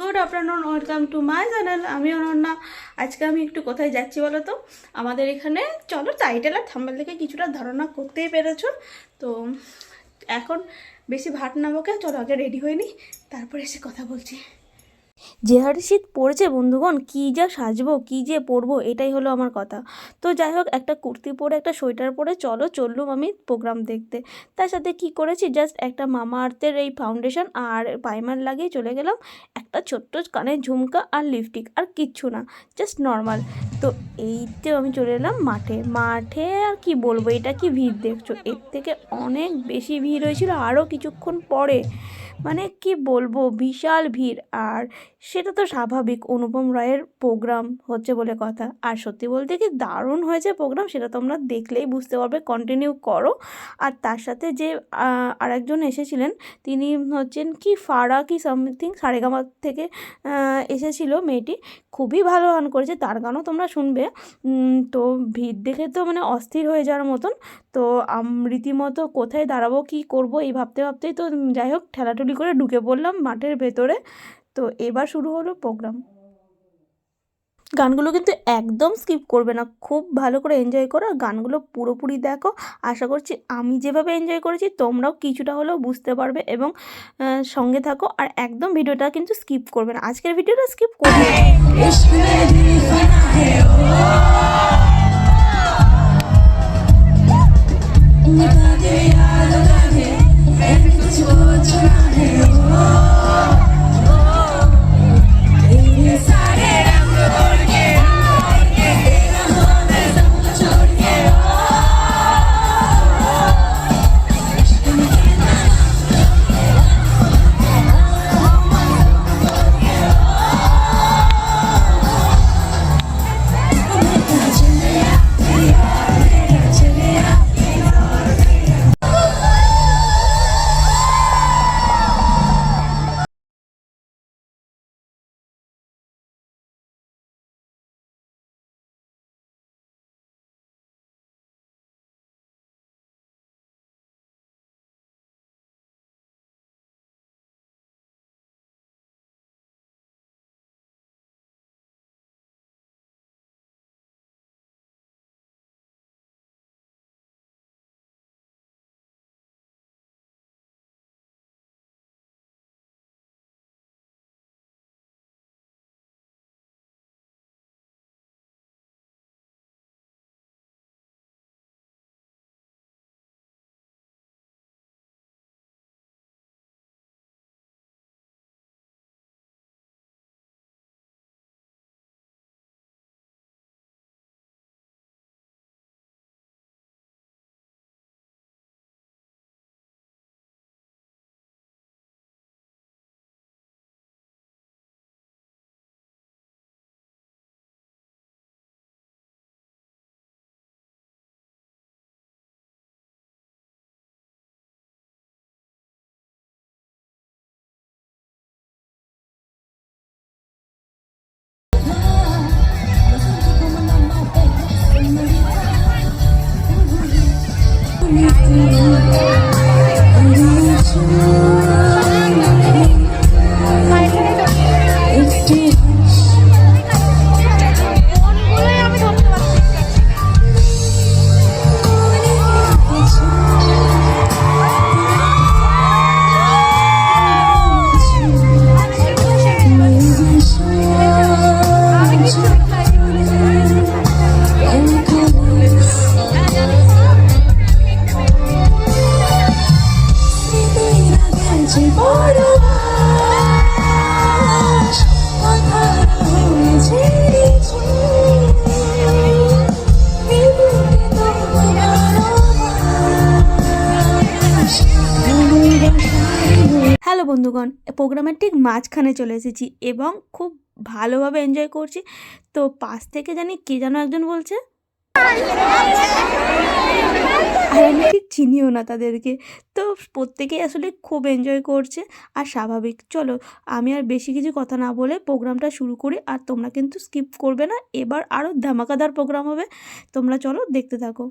Good afternoon, welcome to my channel. আমি অনন্যা। আজকে আমি একটু কোথায় যাচ্ছি বলো তো? আমাদের এখানে, চলো টাইটেল আর থাম্বেল থেকে কিছুটা ধারণা করতেই পেরেছ। তো এখন বেশি ভাট নামোকে চলো আগে রেডি হয়ে তারপরে এসে কথা বলছি। যে হারে শীত পড়েছে, বন্ধুগণ, কী যা সাজবো, কী যে পরবো, এটাই হলো আমার কথা। তো যাই হোক, একটা কুর্তি পরে, একটা সোয়েটার পরে, চলো চললুম আমি প্রোগ্রাম দেখতে। তার সাথে কি করেছি জাস্ট একটা মামা আর্থের এই ফাউন্ডেশন আর প্রাইমার লাগিয়ে চলে গেলাম। একটা ছোট্ট কানের ঝুমকা আর লিপস্টিক আর কিচ্ছু না জাস্ট নর্মাল তো এইতে আমি চলে এলাম মাঠে। মাঠে আর কি বলব, এটা কি ভিড় দেখছ? এর থেকে অনেক বেশি ভিড় হয়েছিল আরও কিছুক্ষণ পরে। মানে কি বলব, বিশাল ভিড়। আর সেটা তো স্বাভাবিক, অনুপম রায়ের প্রোগ্রাম হচ্ছে বলে কথা। আর সত্যি বলতে কি দারুণ হয়েছে প্রোগ্রাম সেটা তোমরা দেখলেই বুঝতে পারবে। কন্টিনিউ করো। আর তার সাথে যে আরেকজন এসেছিলেন, তিনি হচ্ছেন কি, ফারা কি সামথিং সারেগামা থেকে এসেছিল মেয়েটি। খুবই ভালো গান করেছে, তার গানও তোমরা শুনবে। তো ভিড় দেখে তো মানে অস্থির হয়ে যাওয়ার মতন। তো রীতিমতো কোথায় দাঁড়াবো, কি করব, এই ভাবতে ভাবতেই তো যাই হোক, ঠেলাঠুলি করে ঢুকে পড়লাম মাঠের ভেতরে। তো এবার শুরু হলো প্রোগ্রাম। গানগুলো কিন্তু একদম স্কিপ করবে না। খুব ভালো করে এনজয় করো। আর গানগুলো পুরোপুরি দেখো। আশা করছি আমি যেভাবে এনজয় করেছি, তোমরাও কিছুটা হলেও বুঝতে পারবে এবং সঙ্গে থাকো। আর একদম ভিডিওটা কিন্তু স্কিপ করবে না। আজকের ভিডিওটা স্কিপ করবে না। मैंने तुझको चुना है ओ হ্যালো বন্ধুগণ প্রোগ্রামের ঠিক মাঝখানে চলে এসেছি এবং খুব ভালোভাবে এনজয় করছি। তো পাশ থেকে জানি কে যেন একজন বলছে। আর আমি ঠিক চিনিও না তাদেরকে। তো প্রত্যেকেই আসলে খুব এনজয় করছে। আর স্বাভাবিক, চলো আমি আর বেশি কিছু কথা না বলে প্রোগ্রামটা শুরু করি। আর তোমরা কিন্তু স্কিপ করবে না। এবার আরও ধামাকাদার প্রোগ্রাম হবে। তোমরা চলো দেখতে থাকো।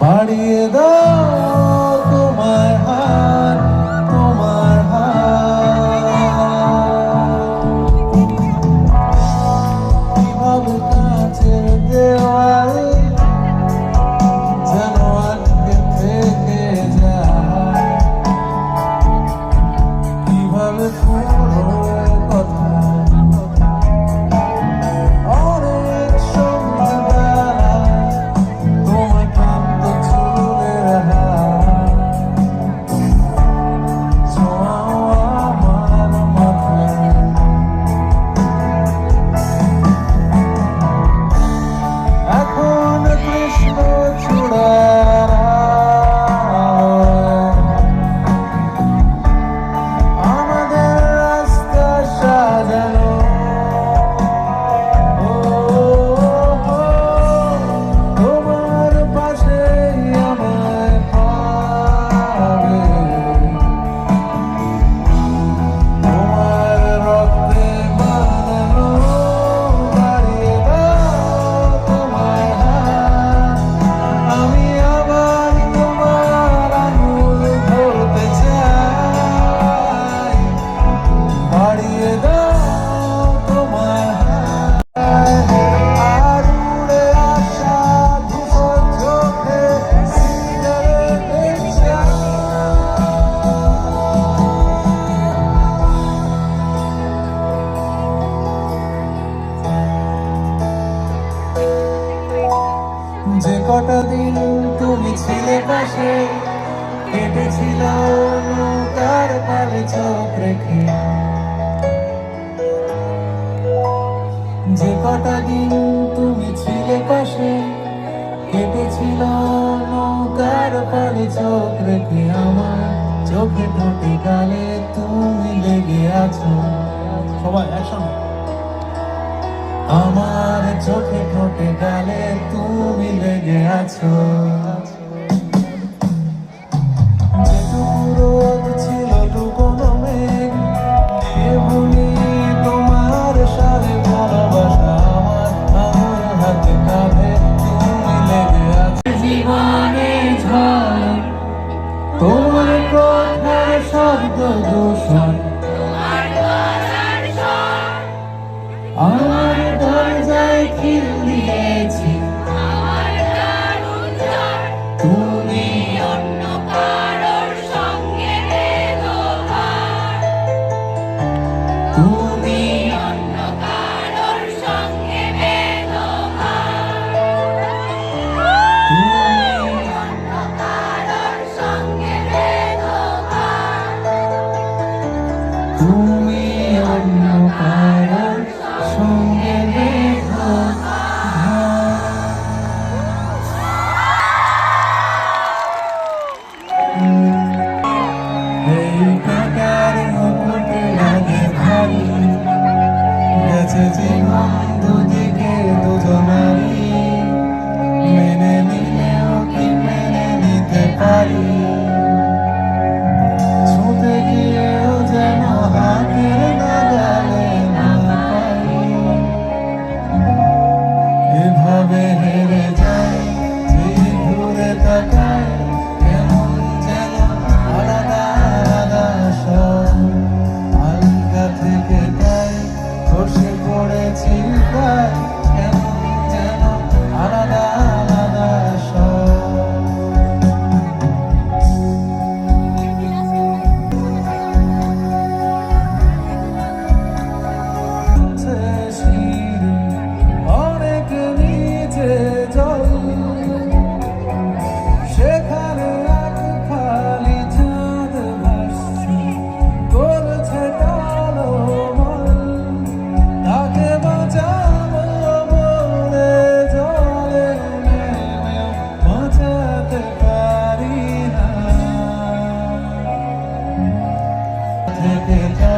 বাড়িয়ে দাও। যে কটা দিন তুমি ছিলে পাশে কেটেছিল নৌকার পালে চোখ রেখে আমার। চোখে ঠোঁটে গালে তুমি লেগে আছো। সবাই একসঙ্গে। আমার চোখে ঠোঁটে গালে তুমি লেগে আছো। the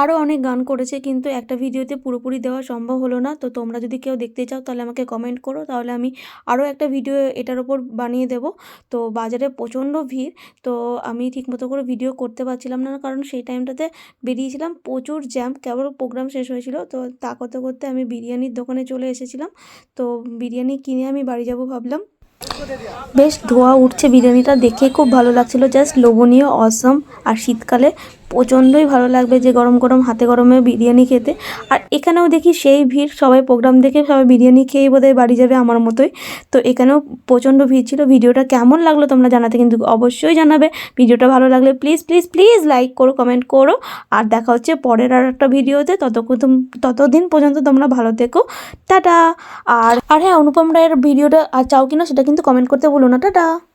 আরও অনেক গান করেছে, কিন্তু একটা ভিডিওতে পুরোপুরি দেওয়া সম্ভব হলো না। তো তোমরা যদি কেউ দেখতে চাও, তাহলে আমাকে কমেন্ট করো, তাহলে আমি আরও একটা ভিডিও এটার ওপর বানিয়ে দেব। তো বাজারে প্রচণ্ড ভিড়, তো আমি ঠিকমতো করে ভিডিও করতে পারছিলাম না, কারণ সেই টাইমটাতে বেরিয়েছিলাম। প্রচুর জ্যাম কেবল প্রোগ্রাম শেষ হয়েছিল। তো তা করতে করতে আমি বিরিয়ানির দোকানে চলে এসেছিলাম। তো বিরিয়ানি কিনে আমি বাড়ি যাব ভাবলাম। বেশ ধোয়া উঠছে বিরিয়ানিটা, দেখে খুব ভালো লাগছিল। জাস্ট লোভনীয় অসম আর শীতকালে প্রচণ্ডই ভালো লাগবে যে গরম গরম, হাতে গরমে বিরিয়ানি খেতে। আর এখানেও দেখি সেই ভিড়, সবাই প্রোগ্রাম দেখে সবাই বিরিয়ানি খেয়েই বোধহয় বাড়ি যাবে আমার মতোই। তো এখানেও প্রচণ্ড ভিড় ছিল, ভিডিওটা কেমন লাগল তোমরা জানাতে কিন্তু অবশ্যই জানাবে। ভিডিওটা ভালো লাগলে প্লিজ প্লিজ প্লিজ লাইক করো কমেন্ট করো। আর দেখা হচ্ছে পরের আর একটা ভিডিওতে, ততক্ষণ, ততদিন পর্যন্ত তোমরা ভালো থেকো। টাটা! আর আর হ্যাঁ অনুপম রায়ের ভিডিওটা আর চাও কিনা সেটা কিন্তু কমেন্ট করতে বলো না। টাটা!